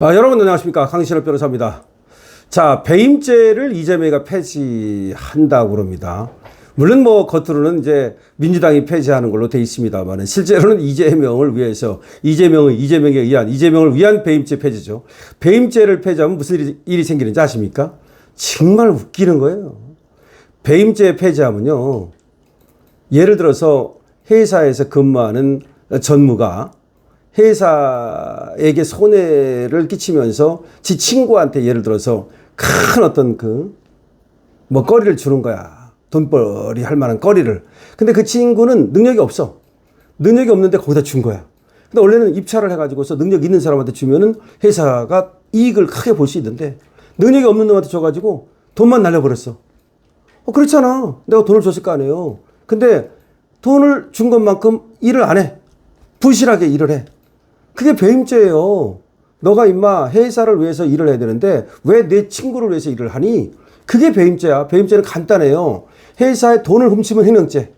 아, 여러분 안녕하십니까 강신업 변호사입니다. 자 배임죄를 이재명이가 폐지한다고 그럽니다. 물론 뭐 겉으로는 이제 민주당이 폐지하는 걸로 돼 있습니다만 실제로는 이재명을 위해서 이재명의 이재명에 의한 이재명을 위한 배임죄 폐지죠. 배임죄를 폐지하면 무슨 일이, 일이 생기는지 아십니까? 정말 웃기는 거예요. 배임죄 폐지하면요. 예를 들어서 회사에서 근무하는 전무가 회사에게 손해를 끼치면서 지 친구한테 예를 들어서 큰 어떤 그뭐 거리를 주는 거야. 돈벌이 할 만한 거리를. 근데 그 친구는 능력이 없어. 능력이 없는데 거기다 준 거야. 근데 원래는 입찰을 해가지고서 능력 있는 사람한테 주면은 회사가 이익을 크게 볼 수 있는데 능력이 없는 놈한테 줘가지고 돈만 날려버렸어. 어, 그렇잖아. 내가 돈을 줬을 거 아니에요. 근데 돈을 준 것만큼 일을 안 해. 부실하게 일을 해. 그게 배임죄예요. 너가 임마 회사를 위해서 일을 해야 되는데 왜 내 친구를 위해서 일을 하니? 그게 배임죄야. 배임죄는 간단해요. 회사의 돈을 훔치면 횡령죄.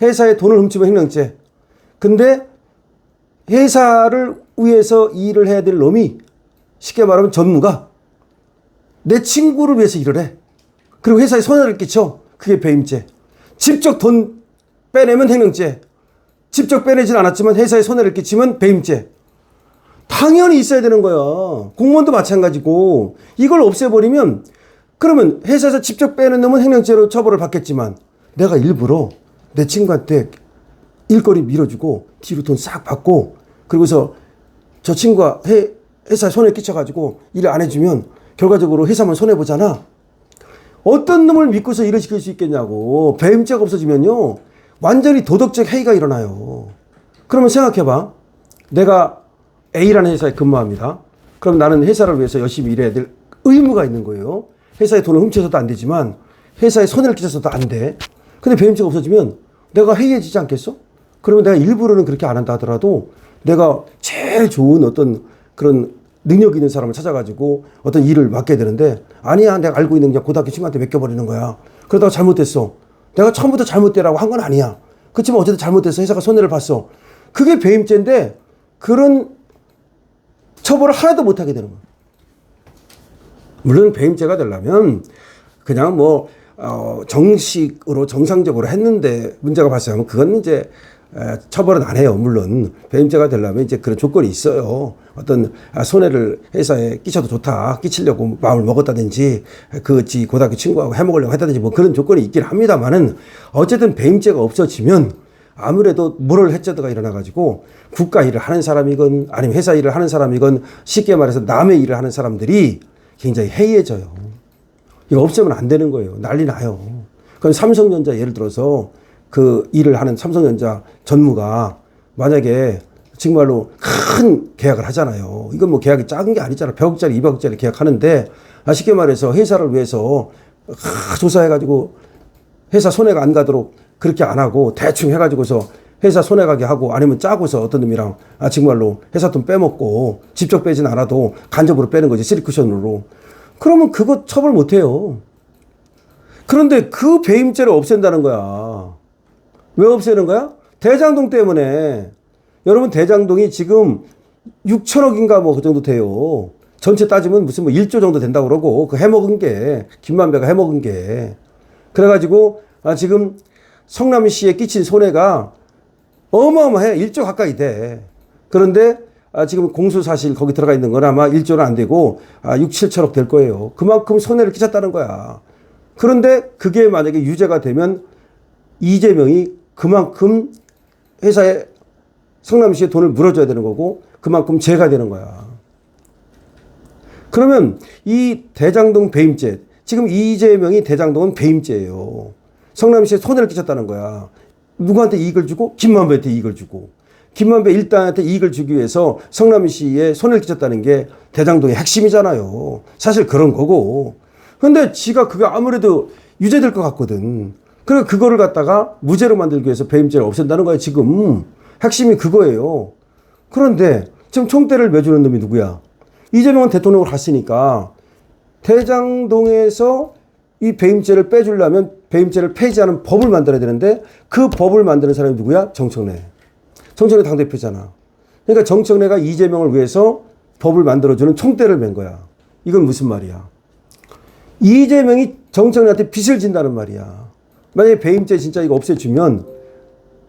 회사의 돈을 훔치면 횡령죄. 근데 회사를 위해서 일을 해야 될 놈이 쉽게 말하면 전무가 내 친구를 위해서 일을 해. 그리고 회사에 손해를 끼쳐. 그게 배임죄. 직접 돈 빼내면 횡령죄. 직접 빼내진 않았지만 회사에 손해를 끼치면 배임죄. 당연히 있어야 되는 거야. 공무원도 마찬가지고 이걸 없애버리면 그러면 회사에서 직접 빼는 놈은 횡령죄로 처벌을 받겠지만 내가 일부러 내 친구한테 일거리 밀어주고 뒤로 돈 싹 받고 그리고서 저 친구가 회, 회사에 손해 끼쳐가지고 일을 안 해주면 결과적으로 회사만 손해보잖아. 어떤 놈을 믿고서 일을 시킬 수 있겠냐고. 배임죄가 없어지면요. 완전히 도덕적 해이가 일어나요. 그러면 생각해봐. 내가 A라는 회사에 근무합니다. 그럼 나는 회사를 위해서 열심히 일해야 될 의무가 있는 거예요. 회사에 돈을 훔쳐서도 안 되지만 회사에 손해를 끼쳐서도 안 돼. 근데 배임죄가 없어지면 내가 해이해지지 않겠어? 그러면 내가 일부러는 그렇게 안 한다 하더라도 내가 제일 좋은 어떤 그런 능력 있는 사람을 찾아가지고 어떤 일을 맡게 되는데 아니야 내가 알고 있는 그냥 고등학교 친구한테 맡겨버리는 거야. 그러다가 잘못됐어. 내가 처음부터 잘못되라고 한 건 아니야. 그렇지만 어쨌든 잘못돼서 회사가 손해를 봤어. 그게 배임죄인데 그런 처벌을 하나도 못하게 되는 거예요. 물론 배임죄가 되려면 그냥 뭐 어, 정식으로 정상적으로 했는데 문제가 발생하면 그건 이제 에, 처벌은 안 해요. 물론 배임죄가 되려면 이제 그런 조건이 있어요. 어떤 아, 손해를 회사에 끼쳐도 좋다, 끼치려고 마음을 먹었다든지 그지 고등학교 친구하고 해먹으려고 했다든지 뭐 그런 조건이 있긴 합니다만은 어쨌든 배임죄가 없어지면 아무래도 모럴 해저드가 일어나가지고 국가 일을 하는 사람이건 아니면 회사 일을 하는 사람이건 쉽게 말해서 남의 일을 하는 사람들이 굉장히 해이해져요. 이거 없애면 안 되는 거예요. 난리 나요. 그럼 삼성전자 예를 들어서 그 일을 하는 삼성전자 전무가 만약에 정말로 큰 계약을 하잖아요. 이건 뭐 계약이 작은 게 아니잖아. 100억짜리, 200억짜리 계약하는데 아, 쉽게 말해서 회사를 위해서 아, 조사해가지고 회사 손해가 안 가도록 그렇게 안 하고 대충 해가지고서 회사 손해 가게 하고 아니면 짜고서 어떤 놈이랑 아 정말로 회사 돈 빼먹고 직접 빼진 않아도 간접으로 빼는 거지 시리쿠션으로 그러면 그거 처벌 못 해요. 그런데 그 배임죄를 없앤다는 거야. 왜 없애는 거야? 대장동 때문에 여러분 대장동이 지금 6천억인가 뭐 그 정도 돼요. 전체 따지면 무슨 뭐 1조 정도 된다고 그러고 그 해먹은 게 김만배가 해먹은 게 그래가지고 아 지금 성남시에 끼친 손해가 어마어마해. 1조 가까이 돼. 그런데 아, 지금 공수 사실 거기 들어가 있는 건 아마 1조는 안 되고 아, 6, 7천억 될 거예요. 그만큼 손해를 끼쳤다는 거야. 그런데 그게 만약에 유죄가 되면 이재명이 그만큼 회사에 성남시에 돈을 물어줘야 되는 거고 그만큼 죄가 되는 거야. 그러면 이 대장동 배임죄 지금 이재명이 대장동은 배임죄예요. 성남시에 손해를 끼쳤다는 거야. 누구한테 이익을 주고 김만배한테 이익을 주고 김만배 일당한테 이익을 주기 위해서 성남시에 손해를 끼쳤다는 게 대장동의 핵심이잖아요. 사실 그런 거고. 근데 지가 그게 아무래도 유죄될 것 같거든. 그래 그거를 갖다가 무죄로 만들기 위해서 배임죄를 없앤다는 거야 지금. 핵심이 그거예요. 그런데 지금 총대를 매주는 놈이 누구야? 이재명은 대통령으로 갔으니까 대장동에서 이 배임죄를 빼주려면 배임죄를 폐지하는 법을 만들어야 되는데 그 법을 만드는 사람이 누구야? 정청래. 정청래 당대표잖아. 그러니까 정청래가 이재명을 위해서 법을 만들어주는 총대를 맨 거야. 이건 무슨 말이야? 이재명이 정청래한테 빚을 진다는 말이야. 만약에 배임죄 진짜 이거 없애주면,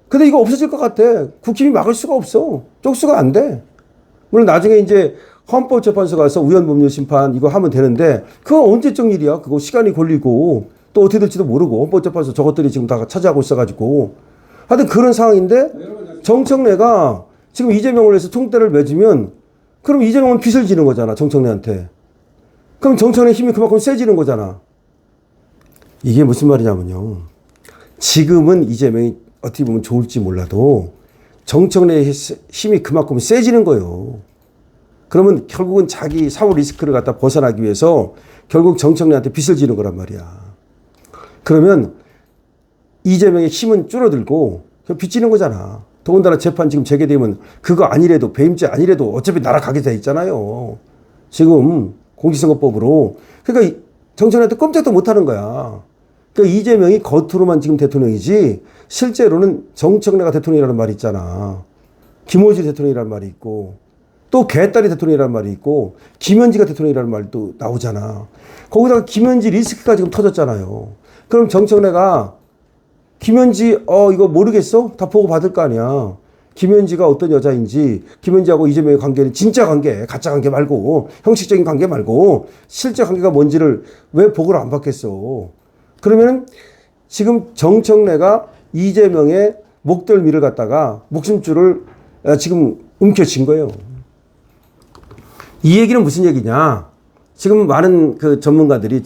근데 이거 없어질 것 같아. 국힘이 막을 수가 없어. 쪽수가 안 돼. 물론 나중에 이제 헌법재판소 가서 우연법률 심판 이거 하면 되는데, 그거 언제적 일이야? 그거 시간이 걸리고, 또 어떻게 될지도 모르고, 헌법재판소 저것들이 지금 다 차지하고 있어가지고. 하여튼 그런 상황인데, 정청래가 지금 이재명을 위해서 총대를 맺으면, 그럼 이재명은 빚을 지는 거잖아, 정청래한테. 그럼 정청래 힘이 그만큼 세지는 거잖아. 이게 무슨 말이냐면요. 지금은 이재명이 어떻게 보면 좋을지 몰라도 정청래의 힘이 그만큼 세지는 거예요. 그러면 결국은 자기 사후 리스크를 갖다 벗어나기 위해서 결국 정청래한테 빚을 지는 거란 말이야. 그러면 이재명의 힘은 줄어들고 그냥 빚지는 거잖아. 더군다나 재판 지금 재개되면 그거 아니래도 배임죄 아니래도 어차피 날아가게 돼 있잖아요. 지금 공직선거법으로. 그러니까 정청래한테 꼼짝도 못 하는 거야. 그러니까 이재명이 겉으로만 지금 대통령이지 실제로는 정청래가 대통령이라는 말이 있잖아. 김호지 대통령이라는 말이 있고 또 개딸이 대통령이라는 말이 있고 김현지가 대통령이라는 말도 나오잖아. 거기다가 김현지 리스크가 지금 터졌잖아요. 그럼 정청래가 김현지 어 이거 모르겠어? 다 보고 받을 거 아니야. 김현지가 어떤 여자인지 김현지하고 이재명의 관계는 진짜 관계, 가짜 관계 말고 형식적인 관계 말고 실제 관계가 뭔지를 왜 보고를 안 받겠어? 그러면은 지금 정청래가 이재명의 목덜미를 갖다가 목숨줄을 아, 지금 움켜쥔 거예요. 이 얘기는 무슨 얘기냐? 지금 많은 그 전문가들이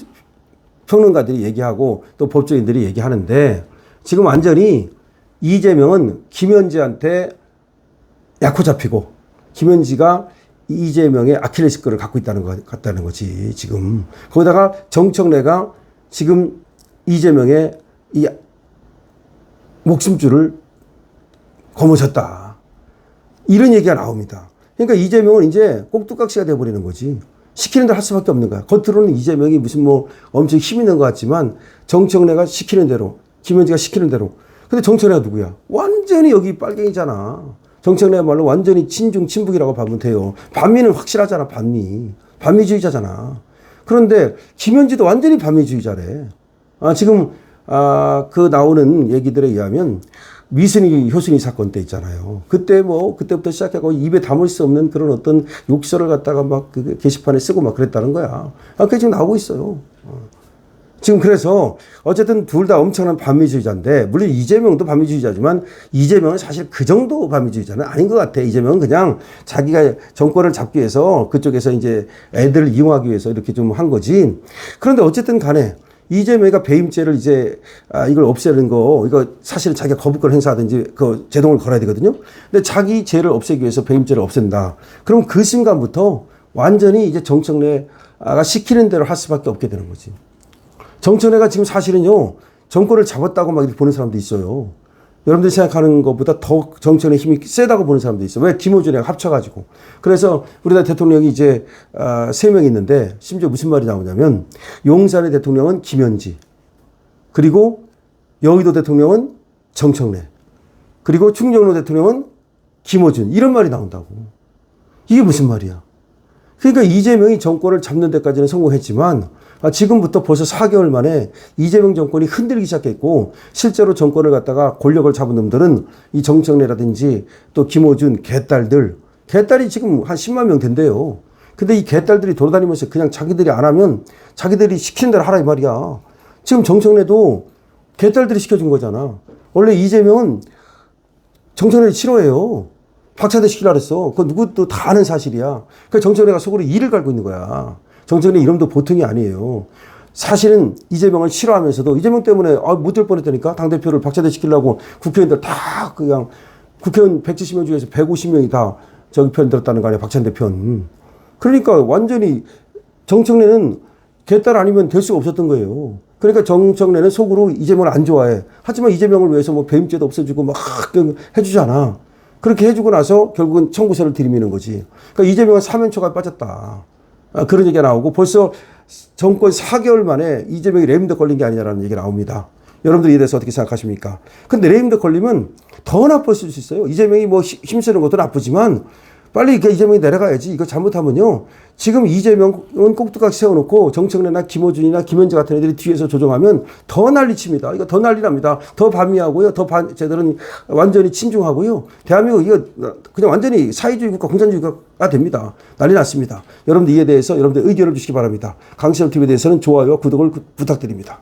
평론가들이 얘기하고 또 법조인들이 얘기하는데 지금 완전히 이재명은 김현지한테 약호 잡히고 김현지가 이재명의 아킬레스건을 갖고 있다는 것 같다는 거지 지금 거기다가 정청래가 지금 이재명의 이 목숨줄을 거머졌다 이런 얘기가 나옵니다. 그러니까 이재명은 이제 꼭두각시가 돼버리는 거지. 시키는 대로 할 수밖에 없는 거야. 겉으로는 이재명이 무슨 뭐 엄청 힘 있는 것 같지만 정청래가 시키는 대로 김현지가 시키는 대로. 근데 정청래가 누구야? 완전히 여기 빨갱이잖아. 정청래야말로 완전히 친중 친북이라고 보면 돼요. 반미는 확실하잖아. 반미. 반미주의자잖아. 그런데 김현지도 완전히 반미주의자래. 아, 지금 아, 그 나오는 얘기들에 의하면 미순이 효순이 사건 때 있잖아요. 그때 뭐 그때부터 시작하고 입에 담을 수 없는 그런 어떤 욕설을 갖다가 막 그 게시판에 쓰고 막 그랬다는 거야. 아, 그게 지금 나오고 있어요. 어. 지금 그래서 어쨌든 둘 다 엄청난 반미주의자인데 물론 이재명도 반미주의자지만 이재명은 사실 그 정도 반미주의자는 아닌 것 같아. 이재명은 그냥 자기가 정권을 잡기 위해서 그쪽에서 이제 애들을 이용하기 위해서 이렇게 좀 한 거지. 그런데 어쨌든 간에 이재명이가 배임죄를 이제 아 이걸 없애는 거 이거 사실은 자기가 거부권 행사하든지 그 제동을 걸어야 되거든요. 근데 자기 죄를 없애기 위해서 배임죄를 없앤다. 그럼 그 순간부터 완전히 이제 정청래가 시키는 대로 할 수밖에 없게 되는 거지. 정청래가 지금 사실은요 정권을 잡았다고 막 이렇게 보는 사람도 있어요. 여러분들이 생각하는 것보다 더 정권의 힘이 세다고 보는 사람도 있어요. 왜 김호준이랑 합쳐가지고. 그래서 우리나라 대통령이 이제 아, 세명 있는데 심지어 무슨 말이 나오냐면 용산의 대통령은 김현지 그리고 여의도 대통령은 정청래 그리고 충정로 대통령은 김호준 이런 말이 나온다고. 이게 무슨 말이야? 그러니까 이재명이 정권을 잡는 데까지는 성공했지만 아, 지금부터 벌써 4개월 만에 이재명 정권이 흔들기 시작했고 실제로 정권을 갖다가 권력을 잡은 놈들은 이 정청래라든지 또 김호준 개딸들 개딸이 지금 한 10만 명 된대요. 근데 이 개딸들이 돌아다니면서 그냥 자기들이 안 하면 자기들이 시키는 대로 하라 이 말이야. 지금 정청래도 개딸들이 시켜준 거잖아. 원래 이재명은 정청래를 싫어해요. 박차대 시키라 그랬어. 그거 누구도 다 아는 사실이야. 그 정청래가 속으로 이를 갈고 있는 거야. 정청래 이름도 보통이 아니에요. 사실은 이재명을 싫어하면서도 이재명 때문에 아, 못될 뻔했다니까 당대표를 박차대 시키려고 국회의원들 다 그냥 국회의원 170명 중에서 150명이 다 저기 편 들었다는 거 아니야 박찬대 편. 그러니까 완전히 정청래는 개딸 아니면 될 수가 없었던 거예요. 그러니까 정청래는 속으로 이재명을 안 좋아해. 하지만 이재명을 위해서 뭐 배임죄도 없애주고 막 해주잖아. 그렇게 해주고 나서 결국은 청구서를 들이미는 거지. 그러니까 이재명은 사면초가 빠졌다. 아, 그런 얘기가 나오고 벌써 정권 4개월 만에 이재명이 레임드 걸린 게 아니냐라는 얘기가 나옵니다. 여러분들 이에 대해서 어떻게 생각하십니까? 근데 레임드 걸리면 더 나쁠 수 있어요. 이재명이 뭐 힘쓰는 것도 나쁘지만 빨리 그 이재명이 내려가야지. 이거 잘못하면요. 지금 이재명은 꼭두각 세워놓고 정청래나 김호준이나 김현재 같은 애들이 뒤에서 조종하면 더 난리칩니다. 이거 더 난리 납니다. 더 반미하고요. 더 반, 쟤들은 완전히 친중하고요. 대한민국 이거 그냥 완전히 사회주의 국가, 공산주의 국가가 됩니다. 난리 났습니다. 여러분들 이에 대해서 여러분들 의견을 주시기 바랍니다. 강시영 TV에 대해서는 좋아요와 구독을 구- 부탁드립니다.